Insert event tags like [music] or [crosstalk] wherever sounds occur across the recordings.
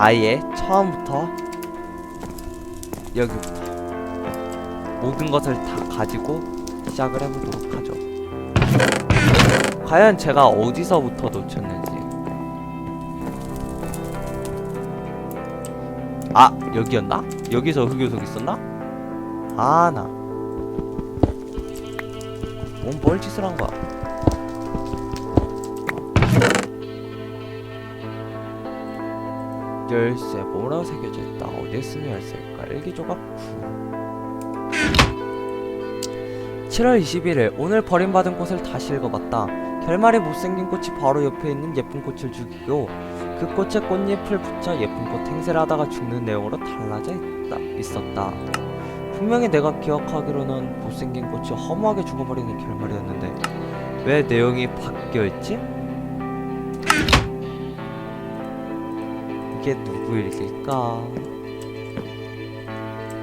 아예 처음부터 여기부터 모든 것을 다 가지고 시작을 해보도록 하죠. 과연 제가 어디서부터 놓쳤는지. 아 여기였나? 여기서 흑요석 있었나? 아 나. 뭔뭘 짓을 한 거야? 열쇠 뭐라고 새겨져 있다. 어디에 쓰는 열쇠일까? 일기조각 7월 21일 오늘 버림받은 꽃을 다시 읽어봤다. 결말에 못생긴 꽃이 바로 옆에 있는 예쁜 꽃을 죽이고 그 꽃에 꽃잎을 붙여 예쁜 꽃 행세를 하다가 죽는 내용으로 달라져 있다, 있었다. 분명히 내가 기억하기로는 못생긴 꽃이 허무하게 죽어버리는 결말이었는데 왜 내용이 바뀌어있지? 이게 누구 일기일까?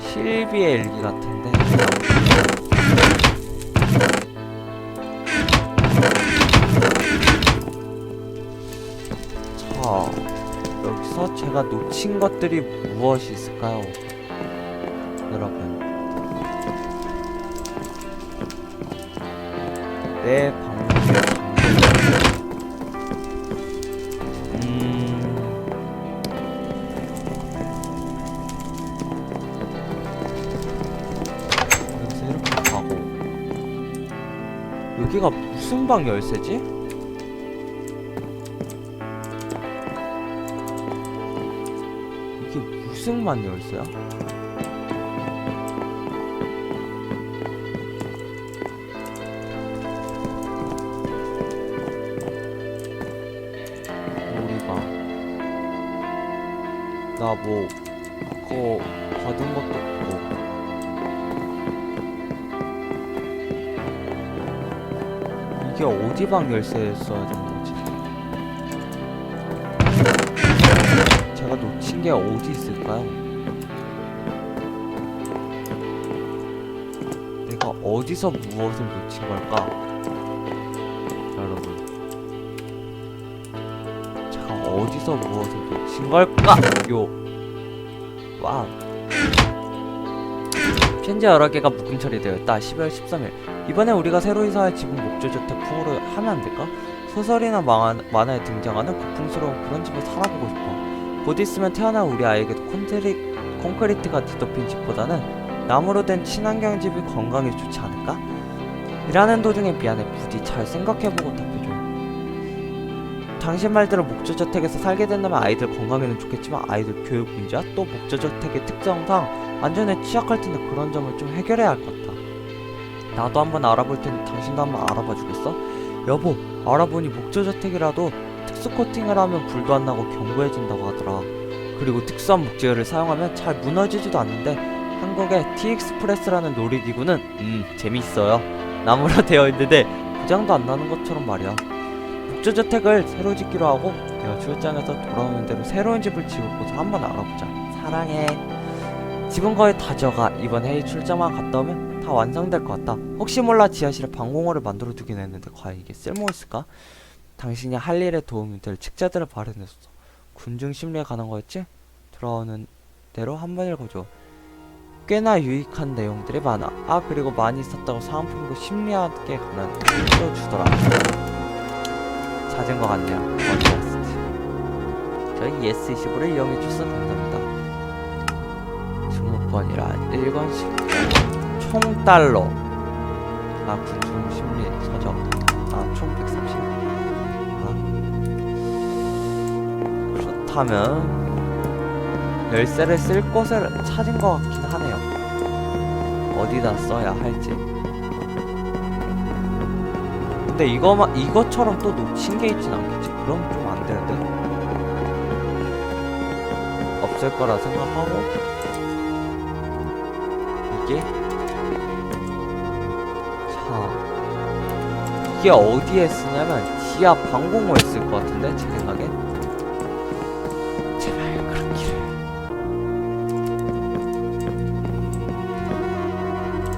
실비의 일기 같은데 자 여기서 제가 놓친 것들이 무엇이 있을까요? 여러분 내 여기가 무슨 방 열쇠지? 이게 무슨 만 열쇠야? 우리가 나 뭐 그거 받은 것도 이게 어디 방 열쇠였어야 되는 거지? 제가 놓친 게 어디 있을까요? 내가 어디서 무엇을 놓친 걸까? 여러분 제가 어디서 무엇을 놓친 걸까? 요 와우 편지 여러 개가 묶음 처리되었다. 12월 13일. 이번에 우리가 새로 이사할 집은 목조주택 풍으로 하면 안 될까? 소설이나 만화, 만화에 등장하는 고풍스러운 그런 집을 살아보고 싶어. 곧 있으면 태어날 우리 아이에게도 콘크리, 콘크리트가 뒤덮인 집보다는 나무로 된 친환경 집이 건강에 좋지 않을까? 일하는 도중에 미안해. 부디 잘 생각해보고 답해줘 당신 말대로 목조저택에서 살게 된다면 아이들 건강에는 좋겠지만 아이들 교육 문제와 또 목조저택의 특성상 안전에 취약할 텐데 그런 점을 좀 해결해야 할 것 같아. 나도 한번 알아볼 테니 당신도 한번 알아봐 주겠어? 여보 알아보니 목조저택이라도 특수 코팅을 하면 불도 안 나고 견고해진다고 하더라. 그리고 특수한 목재를 사용하면 잘 무너지지도 않는데 한국의 T-익스프레스라는 놀이기구는 음 재미있어요. 나무로 [laughs] 되어 있는데 고장도 안 나는 것처럼 말이야 목조저택을 새로 짓기로 하고 내가 출장에서 돌아오는 대로 새로운 집을 지을 곳을 한번 알아보자. 사랑해. 집은 거의 다 지어가 이번 회의 출장만 갔다 오면 다 완성될 것 같다. 혹시 몰라 지하실에 방공호를 만들어 두긴 했는데 과연 이게 쓸모 있을까? 당신이 할 일에 도움이 될 책자들을 발견했어 군중 심리에 관한 거였지? 돌아오는 대로 한번 읽어줘. 꽤나 유익한 내용들이 많아. 아 그리고 많이 썼다고 사은품으로 심리학에 관한 또 주더라 찾은 것 같네요. 어디였을지 저희 예스25를 이용해 주셔서 감사합니다. 증후권이란 1권씩. 총 달러. 아 군중 심리 서적 아총 130. 아. 그렇다면 열쇠를 쓸 곳을 찾은 것 같긴 하네요. 어디다 써야 할지. 근데 이거만 이것처럼 또 놓친 게 있진 않겠지. 그럼 좀 안 되는데. 없을 거라 생각하고? 이게? 자 이게 어디에 쓰냐면 지하 방공호에 쓸 것 같은데 제 생각에 제발 그렇기를.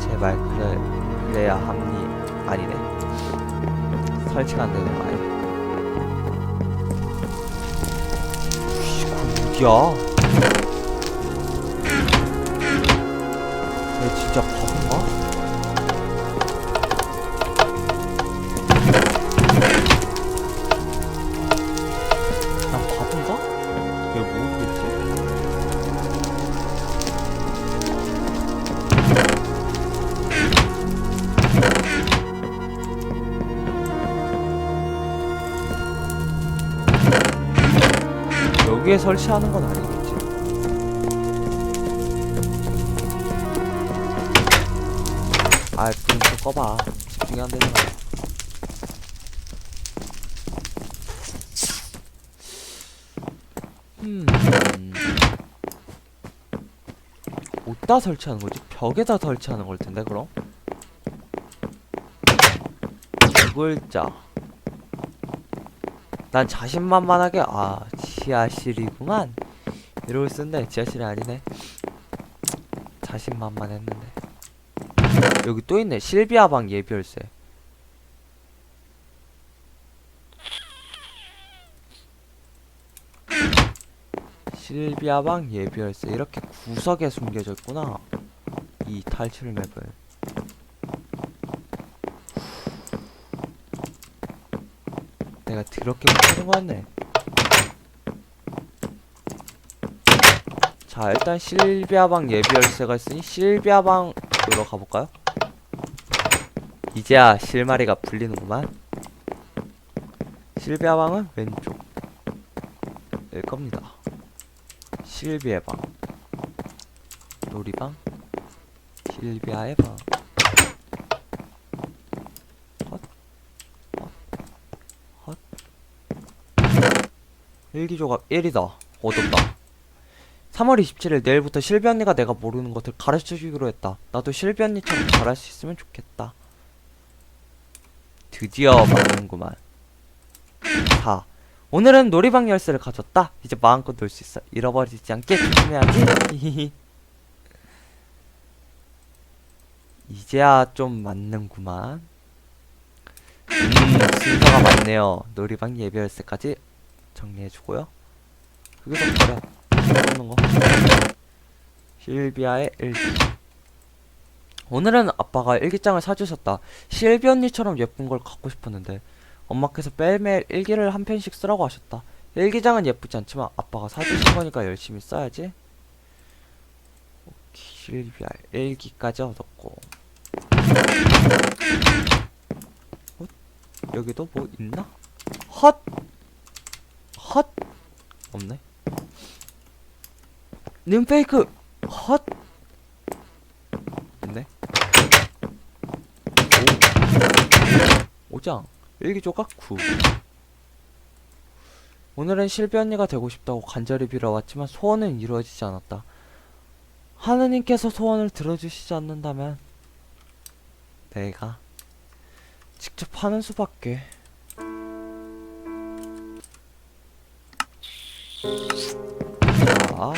제발 그래 그래야 합니 아니네 설치가 안 되네 아예 어디야? 얘 진짜 여기에 설치하는 건 아니겠지? 아, 불좀 꺼봐. 집중이 안 되잖아. 음. 어디다 설치하는 거지? 벽에다 설치하는 걸 텐데, 그럼? 두 글자. 난 자신만만하게, 아, 지하실이구만. 이러고 쓴데, 지하실이 아니네. 자신만만했는데. 여기 또 있네. 실비아 방 예비열쇠. 실비아 방 예비열쇠. 이렇게 구석에 숨겨져 있구나. 이 탈출 맵은. 내가 더럽게 못하는 거 같네. 자, 일단 실비아 방 예비열쇠가 있으니 실비아 방으로 가볼까요? 이제야 실마리가 풀리는구만. 실비아 방은 왼쪽. 일 겁니다. 실비아 방. 놀이방. 실비아의 방. 일기조각 1이다. 얻었다. 3월 27일 내일부터 실비 언니가 내가 모르는 것을 가르쳐 주기로 했다. 나도 실비 언니처럼 잘할 수 있으면 좋겠다. 드디어 맞는구만. 4. 오늘은 놀이방 열쇠를 가졌다. 이제 마음껏 놀 수 있어. 잃어버리지 않게 조심해야지. 이제야 좀 맞는구만. 음, 순서가 맞네요. 놀이방 예비 열쇠까지 정리해주고요. 여기서 버려. 없는 거. 실비아의 일기. 오늘은 아빠가 일기장을 사주셨다. 실비 언니처럼 예쁜 걸 갖고 싶었는데 엄마께서 매일매일 일기를 한 편씩 쓰라고 하셨다. 일기장은 예쁘지 않지만 아빠가 사주신 거니까 열심히 써야지. 실비아 일기까지 얻었고. 어? 여기도 뭐 있나? 헛! 헛! 없네. 님 페이크 헛. 됐네. 오. 오장. 일기조각? 구. 오늘은 실비 언니가 되고 싶다고 간절히 빌어왔지만 소원은 이루어지지 않았다. 하느님께서 소원을 들어주시지 않는다면 내가 직접 하는 수밖에. 아.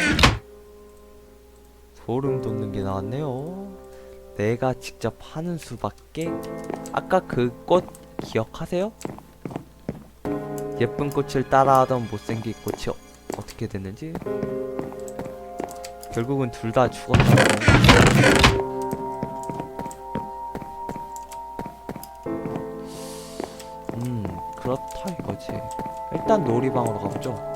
소름 돋는 게 나왔네요. 내가 직접 하는 수밖에. 아까 그 꽃 기억하세요? 예쁜 꽃을 따라하던 못생긴 꽃이 어, 어떻게 됐는지. 결국은 둘 다 죽었다고. 음, 그렇다 이거지. 일단 놀이방으로 가보죠.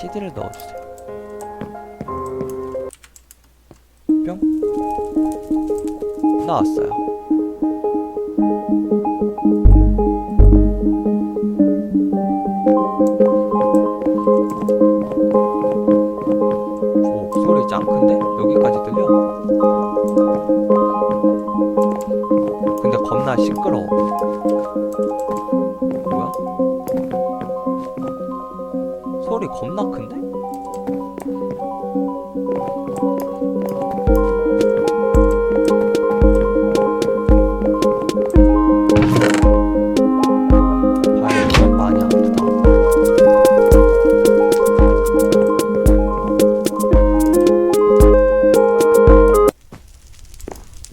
CD를 넣어주세요. 뿅 나왔어요. 오, 소리 짱 큰데? 여기까지 들려? 근데 겁나 시끄러워. 사람이 겁나 큰데? 발이 많이 아프다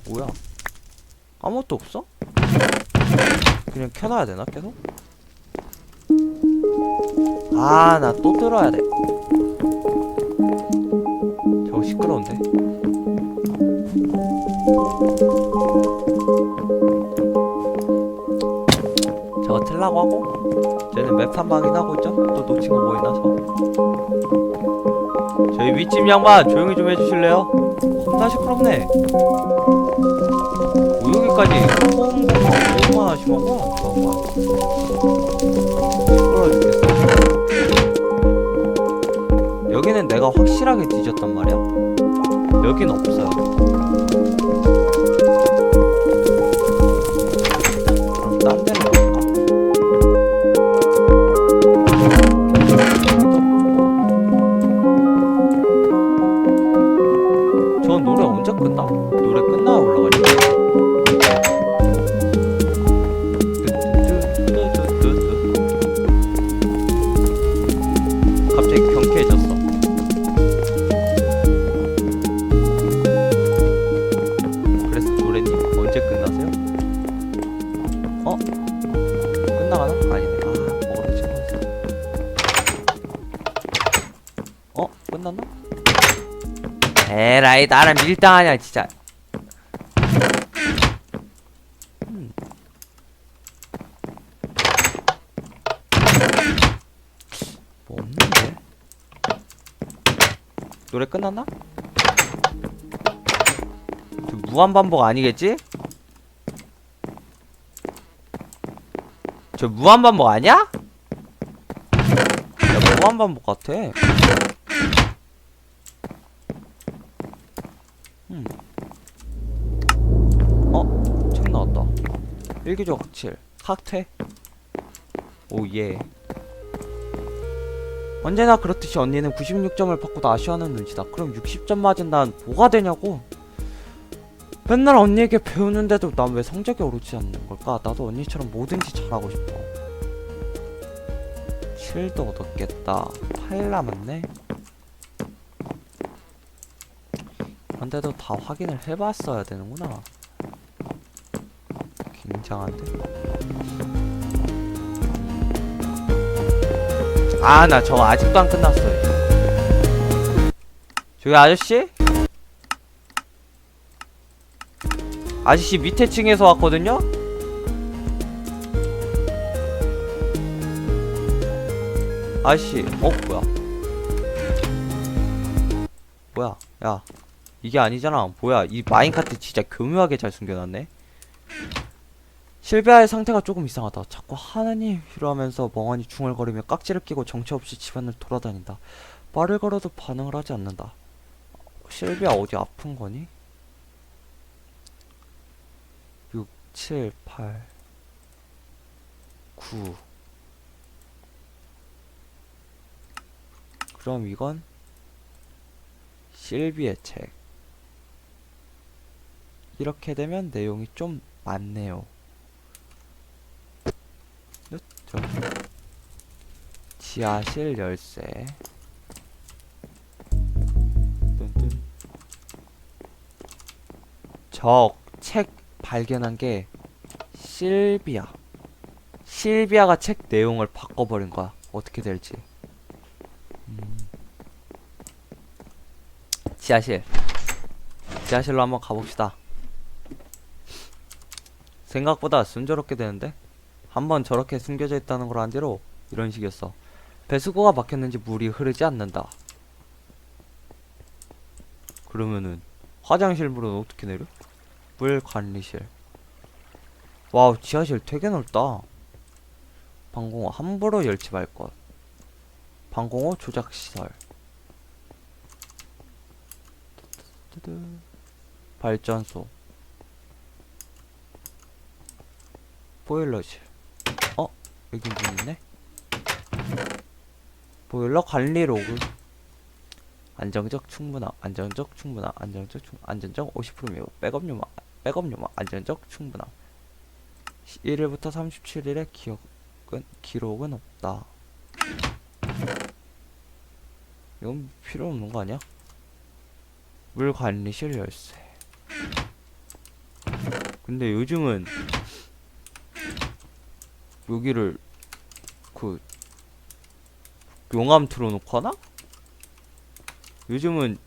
뭐야 아무것도 없어? 그냥 켜놔야 되나 계속? 아 나 또 들어야 돼. 저거 시끄러운데. 저거 틀라고 하고? 저희는 맵판 확인하고 있죠? 또 놓친 거 보이나 저 저희 윗집 양반 조용히 좀 해주실래요? 겁나 시끄럽네. 우유기까지? 홍보가 얼마나 심하고 내가 확실하게 뒤졌단 말이야 여긴 없어요 그럼 딴 데는 갈까? 저 노래 언제 끝나? 나랑 밀당하냐 진짜 음. 뭐 없는데 노래 끝났나? 저 무한반복 아니겠지? 저 무한반복 아니야? 야 무한반복 같아 어? 책 나왔다. 일기조각 7. 학퇴. 오예. 언제나 그렇듯이 언니는 96점을 받고도 아쉬워하는 눈치다. 그럼 60점 맞은 난 뭐가 되냐고? 맨날 언니에게 배우는데도 난 왜 성적이 오르지 않는 걸까? 나도 언니처럼 뭐든지 잘하고 싶어. 7도 얻었겠다. 8 남았네. 근데도 다 확인을 해봤어야 되는구나. 굉장한데? 아, 나 저거 아직도 안 끝났어요. 저기 아저씨? 아저씨 밑에 층에서 왔거든요? 아저씨, 어, 뭐야? 뭐야, 야. 이게 아니잖아. 뭐야, 이 마인카트 진짜 교묘하게 잘 숨겨놨네. 실비아의 상태가 조금 이상하다. 자꾸 하느님 이러면서 멍하니 중얼거리며 깍지를 끼고 정처 없이 집안을 돌아다닌다. 말을 걸어도 반응을 하지 않는다. 실비아 어디 아픈 거니? 6, 7, 8, 9. 그럼 이건 실비의 책. 이렇게 되면 내용이 좀 많네요. 저 지하실 열쇠. 뚠뚠. 저책 발견한 게 실비아. 실비아가 책 내용을 바꿔버린 거야. 어떻게 될지. 음. 지하실. 지하실로 한번 가봅시다. 생각보다 순조롭게 되는데? 한번 저렇게 숨겨져 있다는 걸안 뒤로 이런 식이었어. 배수구가 막혔는지 물이 흐르지 않는다. 그러면은 화장실 물은 어떻게 내려? 물 관리실. 와우 지하실 되게 넓다. 방공호 함부로 열지 말 것. 방공호 조작 시설. 발전소. 보일러실. 어? 여기 문 있네? 보일러 관리 로그. 안정적 충분함, 안정적 충분함, 안정적 충, 안전적 50% 매우, 백업 요망, 백업 요망, 안전적 충분함. 1일부터 37일의 기억은, 기록은 없다. 이건 필요 없는 거 아니야? 물 관리실 열쇠. 근데 요즘은 여기를 그 용암 틀어놓고 하나? 요즘은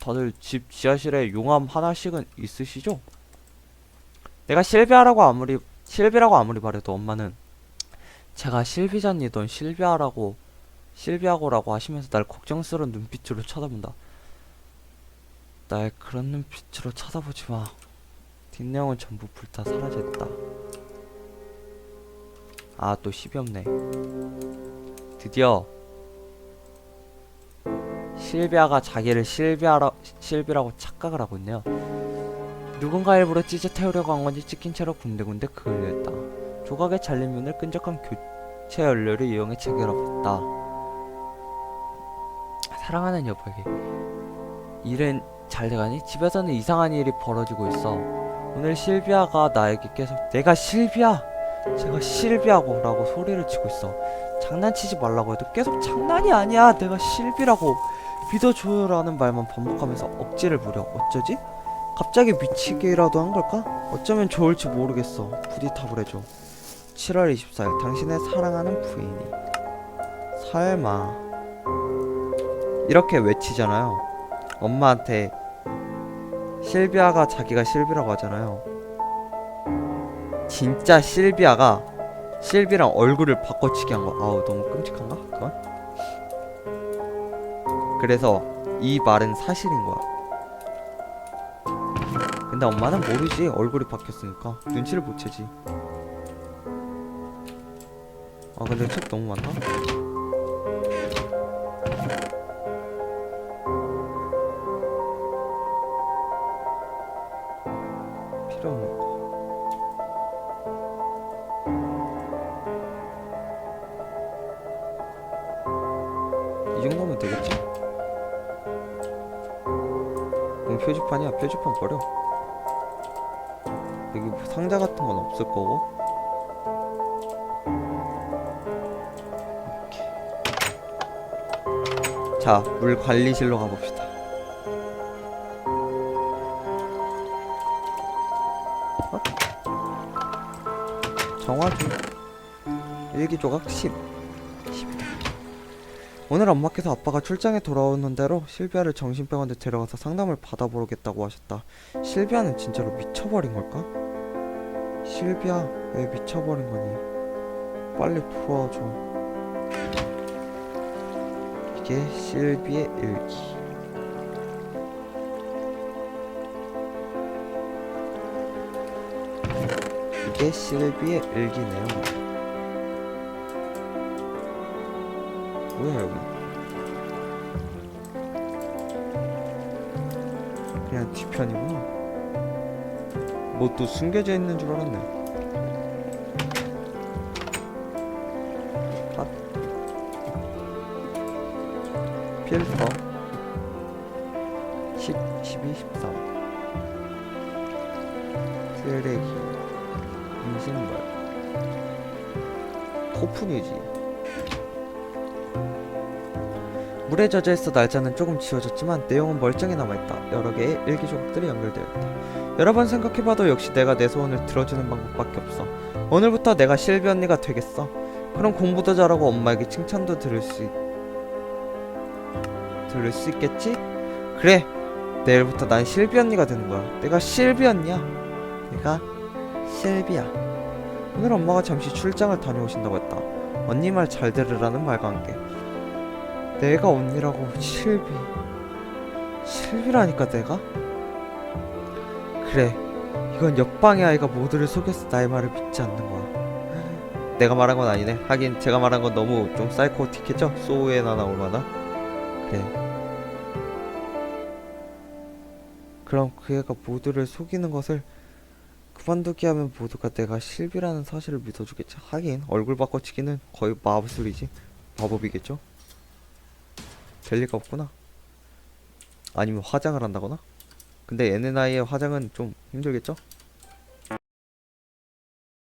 다들 집 지하실에 용암 하나씩은 있으시죠? 내가 실비아라고 아무리 실비라고 아무리 말해도 엄마는 제가 실비자니던 실비아라고 실비아고라고 하시면서 날 걱정스러운 눈빛으로 쳐다본다. 날 그런 눈빛으로 쳐다보지 마. 뒷내용은 전부 불타 사라졌다. 아, 또 시비 없네. 드디어 실비아가 자기를 실비아라, 실비라고 착각을 하고 있네요. 누군가 일부러 찢어 태우려고 한 건지 찍힌 채로 군데군데 그을렸다. 조각에 잘린 면을 끈적한 교체 연료를 이용해 체결해봤다. 사랑하는 여보에게 일은 잘 돼가니? 집에서는 이상한 일이 벌어지고 있어. 오늘 실비아가 나에게 계속 내가 실비아! 제가 실비아고 라고 소리를 치고 있어. 장난치지 말라고 해도 계속 장난이 아니야! 내가 실비라고! 믿어줘요라는 말만 반복하면서 억지를 부려. 어쩌지? 갑자기 미치기라도 한 걸까? 어쩌면 좋을지 모르겠어. 부디 답을 해줘. 7월 24일 당신의 사랑하는 부인이 설마 이렇게 외치잖아요. 엄마한테 실비아가 자기가 실비라고 하잖아요. 진짜 실비아가 실비랑 얼굴을 바꿔치기 한 거. 아우 너무 끔찍한가? 그건? 그래서 이 말은 사실인 거야. 근데 엄마는 모르지. 얼굴이 바뀌었으니까 눈치를 못 채지. 아 근데 책 너무 많다. 버려. 여기 뭐 상자 같은 건 없을 거고. 이렇게. 자, 물 관리실로 가봅시다. 어? 정화조 일기 조각 10 10이다. 오늘 엄마께서 아빠가 출장에 돌아오는 대로 실비아를 정신병원에 데려가서 상담을 받아보겠다고 하셨다. 실비아는 진짜로 미쳐버린 걸까? 실비아 왜 미쳐버린 거니? 빨리 풀어줘. 이게 실비의 일기. 이게 실비의 일기네요. 뭐야 여기? 그냥 뒤편이구나. 뭐 또 숨겨져 있는 줄 알았네. 아. 필터 10, 12, 13 쓰레기 인신발 코프뉴지 물에 젖어 있어 날짜는 조금 지워졌지만 내용은 멀쩡히 남아있다. 여러 개의 일기 조각들이 연결되어 있다. 여러 번 생각해봐도 역시 내가 내 소원을 들어주는 방법밖에 없어. 오늘부터 내가 실비 언니가 되겠어. 그럼 공부도 잘하고 엄마에게 칭찬도 들을 수 있... 들을 수 있겠지? 그래. 내일부터 난 실비 언니가 되는 거야. 내가 실비 언니야. 내가 실비야. 오늘 엄마가 잠시 출장을 다녀오신다고 했다. 언니 말 잘 들으라는 말과 함께. 내가 언니라고 실비 실비라니까 내가? 그래 이건 역방의 아이가 모두를 속여서 나의 말을 믿지 않는 거야 내가 말한 건 아니네 하긴 제가 말한 건 너무 좀 사이코틱했죠? 소우에나 나올 만한 그래 그럼 그 애가 모두를 속이는 것을 그만두게 하면 모두가 내가 실비라는 사실을 믿어주겠지 하긴 얼굴 바꿔치기는 거의 마법술이지 마법이겠죠? 될 리가 없구나. 아니면 화장을 한다거나? 근데 나이에 화장은 좀 힘들겠죠?